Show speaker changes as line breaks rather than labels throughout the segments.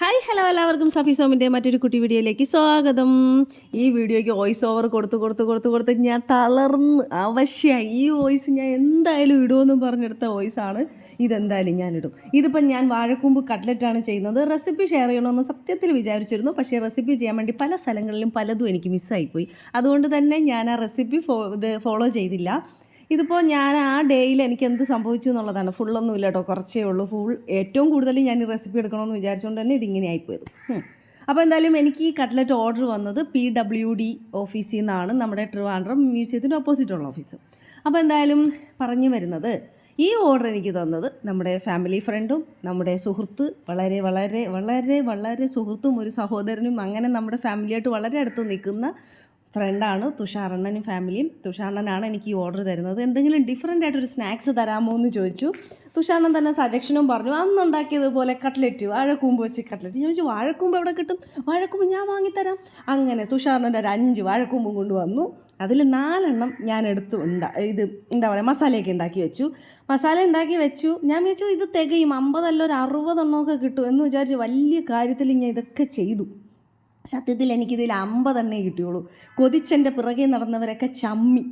Hi hello എല്ലാവർക്കും. സഫി സോമിന്റെ മറ്റൊരു കുട്ടി വീഡിയോയിലേക്ക് സ്വാഗതം. ഈ വീഡിയോയ്ക്ക് വോയിസ് ഓവർ കൊടുത്ത് കൊടുത്ത് കൊടുത്ത് കൊടുത്ത് ഞാൻ തളർന്ന് അവശ്യമായി ഈ വോയിസ് ഞാൻ എന്തായാലും ഇടുമെന്നും പറഞ്ഞെടുത്ത വോയിസാണ് ഇതെന്തായാലും ഞാനിടും. ഇതിപ്പം ഞാൻ വാഴക്കൂമ്പ് കട്ട്ലറ്റാണ് ചെയ്യുന്നത്. റെസിപ്പി ഷെയർ ചെയ്യണമെന്ന് സത്യത്തിൽ വിചാരിച്ചിരുന്നു. പക്ഷേ റെസിപ്പി ചെയ്യാൻ വേണ്ടി പല സ്ഥലങ്ങളിലും പലതും എനിക്ക് മിസ്സായിപ്പോയി അതുകൊണ്ട് തന്നെ ഞാൻ ആ റെസിപ്പി ഫോ ഇത് ഫോളോ ചെയ്തില്ല. ഇതിപ്പോൾ ഞാൻ ആ ഡേയിൽ എനിക്ക് എന്ത് സംഭവിച്ചു എന്നുള്ളതാണ്. ഫുള്ളൊന്നുമില്ല കേട്ടോ. കുറച്ചേ ഉള്ളൂ. ഫുൾ ഏറ്റവും കൂടുതൽ ഞാൻ ഈ റെസിപ്പി എടുക്കണമെന്ന് വിചാരിച്ചുകൊണ്ട് തന്നെ ഇതിങ്ങനെ ആയിപ്പോയത്. അപ്പോൾ എന്തായാലും എനിക്ക് ഈ കട്ട്ലറ്റ് ഓർഡർ വന്നത് പി ഡബ്ല്യു ഡി ഓഫീസിൽ നിന്നാണ്. നമ്മുടെ ട്രിവാൻഡ്രം മ്യൂസിയത്തിന്റെ ഓപ്പോസിറ്റുള്ള ഓഫീസ്. അപ്പോൾ എന്തായാലും പറഞ്ഞു വരുന്നത് ഈ ഓർഡർ എനിക്ക് തന്നത് നമ്മുടെ ഫാമിലി ഫ്രണ്ടും നമ്മുടെ സുഹൃത്ത് വളരെ വളരെ വളരെ വളരെ സുഹൃത്തും ഒരു സഹോദരനും അങ്ങനെ നമ്മുടെ ഫാമിലിയായിട്ട് വളരെ അടുത്ത് നിൽക്കുന്ന ഫ്രണ്ടാണ് തുഷാറണ്ണനും ഫാമിലിയും. തുഷാറണ്ണനാണ് എനിക്ക് ഈ ഓർഡർ തരുന്നത്. എന്തെങ്കിലും ഡിഫറെന്റ് ആയിട്ടൊരു സ്നാക്സ് തരാമോ എന്ന് ചോദിച്ചു. തുഷാറണ്ണൻ തന്നെ സജഷനും പറഞ്ഞു. അന്ന് ഉണ്ടാക്കിയതുപോലെ കട്ട്ലറ്റ് വാഴക്കൂമ്പ് വെച്ച് കട്ട്ലറ്റ് ഞാൻ ചോദിച്ചു വാഴക്കൂമ്പ് എവിടെ കിട്ടും? വാഴക്കൂമ്പ് ഞാൻ വാങ്ങിത്തരാം. അങ്ങനെ തുഷാറിന്റെ ഒരു അഞ്ച് വാഴക്കൂമ്പും കൊണ്ടുവന്നു. അതിൽ നാലെണ്ണം ഞാൻ എടുത്തു ഉണ്ടാ ഇത് എന്താ പറയുക മസാലയൊക്കെ ഉണ്ടാക്കി വെച്ചു. മസാല ഉണ്ടാക്കി വെച്ചു. ഞാൻ വിചാരിച്ചു ഇത് തികയും അമ്പതല്ല ഒരു അറുപതെണ്ണമൊക്കെ കിട്ടും എന്ന് വിചാരിച്ച് വലിയ കാര്യത്തിൽ ഞാൻ ഇതൊക്കെ ചെയ്തു. സത്യത്തിൽ എനിക്കിതിൽ അമ്പതെണ്ണേ കിട്ടിയുള്ളൂ. കൊതിച്ചെന്റെ പിറകെ നടന്നവരൊക്കെ ചമ്മി.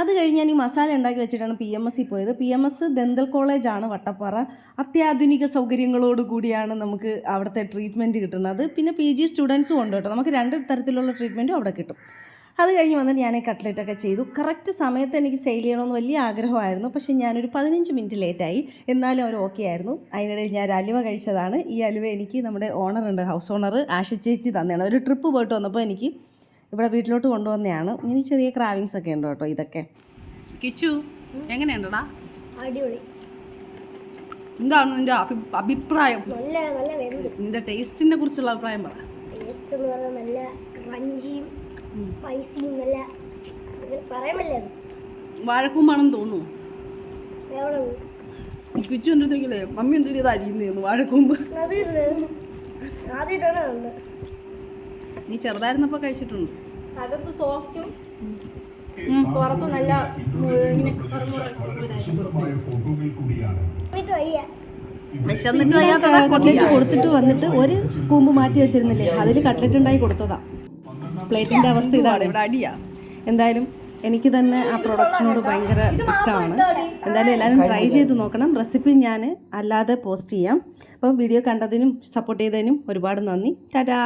അത് കഴിഞ്ഞ് ഞാൻ ഈ മസാല ഉണ്ടാക്കി വെച്ചിട്ടാണ് പി എം എസ്സിൽ പോയത്. പി എം എസ് ദന്തൽ കോളേജാണ് വട്ടപ്പാറ. അത്യാധുനിക സൗകര്യങ്ങളോട് കൂടിയാണ് നമുക്ക് അവിടുത്തെ ട്രീറ്റ്മെന്റ് കിട്ടുന്നത്. പിന്നെ പി ജി സ്റ്റുഡൻസും ഉണ്ട് കേട്ടോ. നമുക്ക് രണ്ട് തരത്തിലുള്ള ട്രീറ്റ്മെന്റും അവിടെ കിട്ടും. അത് കഴിഞ്ഞ് വന്നിട്ട് ഞാൻ കട്ട്ലറ്റൊക്കെ ചെയ്തു. കറക്റ്റ് സമയത്ത് എനിക്ക് സെയിൽ ചെയ്യണമെന്ന് വലിയ ആഗ്രഹമായിരുന്നു. പക്ഷേ ഞാനൊരു പതിനഞ്ച് മിനിറ്റ് ലേറ്റായി എന്നാലും അവർ ഓക്കെ ആയിരുന്നു. അതിനിടയിൽ ഞാൻ ഒരു അലുവ കഴിച്ചതാണ്. ഈ അലുവ എനിക്ക് നമ്മുടെ ഓണർ ഉണ്ട് ഹൗസ് ഓണർ ആഷി ചേച്ചി തന്നെയാണ്. ഒരു ട്രിപ്പ് പോയിട്ട് വന്നപ്പോൾ എനിക്ക് ഇവിടെ വീട്ടിലോട്ട് കൊണ്ടുവന്നതാണ്. ഇനി ചെറിയ ക്രാവിങ്സ് ഒക്കെ ഉണ്ട് കേട്ടോ ഇതൊക്കെ.
കിച്ചു എങ്ങനെയുണ്ടടാ?
അടിപൊളി.
എന്താണ് നിന്റെ അഭിപ്രായം?
നല്ല നല്ല വെന്ത്.
നിന്റെ ടേസ്റ്റിനെ കുറിച്ചുള്ള അഭിപ്രായം പറ.
ടേസ്റ്റ് എന്ന് പറഞ്ഞാൽ നല്ല ക്രഞ്ചിയും സ്പൈസിയും നല്ല
വാഴക്കൂമ്പാണെന്ന് തോന്നുന്നു കിച്ചു അടുത്തേക്കില്ലേ മമ്മി എന്തൊരു ഇത് അരിയുന്നു വാഴക്കൂമ്പ്. നീ ചെറുതായിരുന്നപ്പോ കഴിച്ചിട്ടുണ്ട്.
അകത്ത് സോഫ്റ്റും പുറത്ത് നല്ല
വിശന്നിട്ട്
കൊടുത്തിട്ട് വന്നിട്ട് ഒരു കൂമ്പ് മാറ്റി വെച്ചിരുന്നില്ലേ? അതിൽ കട്ട്ലറ്റ് ഉണ്ടായി കൊടുത്തതാ. പ്ലേറ്റിന്റെ അവസ്ഥ ഇതാണ്.
ഇവിടെ അടിയാ?
എന്തായാലും എനിക്ക് തന്നെ ആ പ്രൊഡക്റ്റിനോട് ഭയങ്കര ഇഷ്ടമാണ്. എന്തായാലും എല്ലാവരും ട്രൈ ചെയ്ത് നോക്കണം. റെസിപ്പി ഞാൻ അല്ലാതെ പോസ്റ്റ് ചെയ്യാം. അപ്പോൾ വീഡിയോ കണ്ടതിനും സപ്പോർട്ട് ചെയ്തതിനും ഒരുപാട് നന്ദി. ടാറ്റാ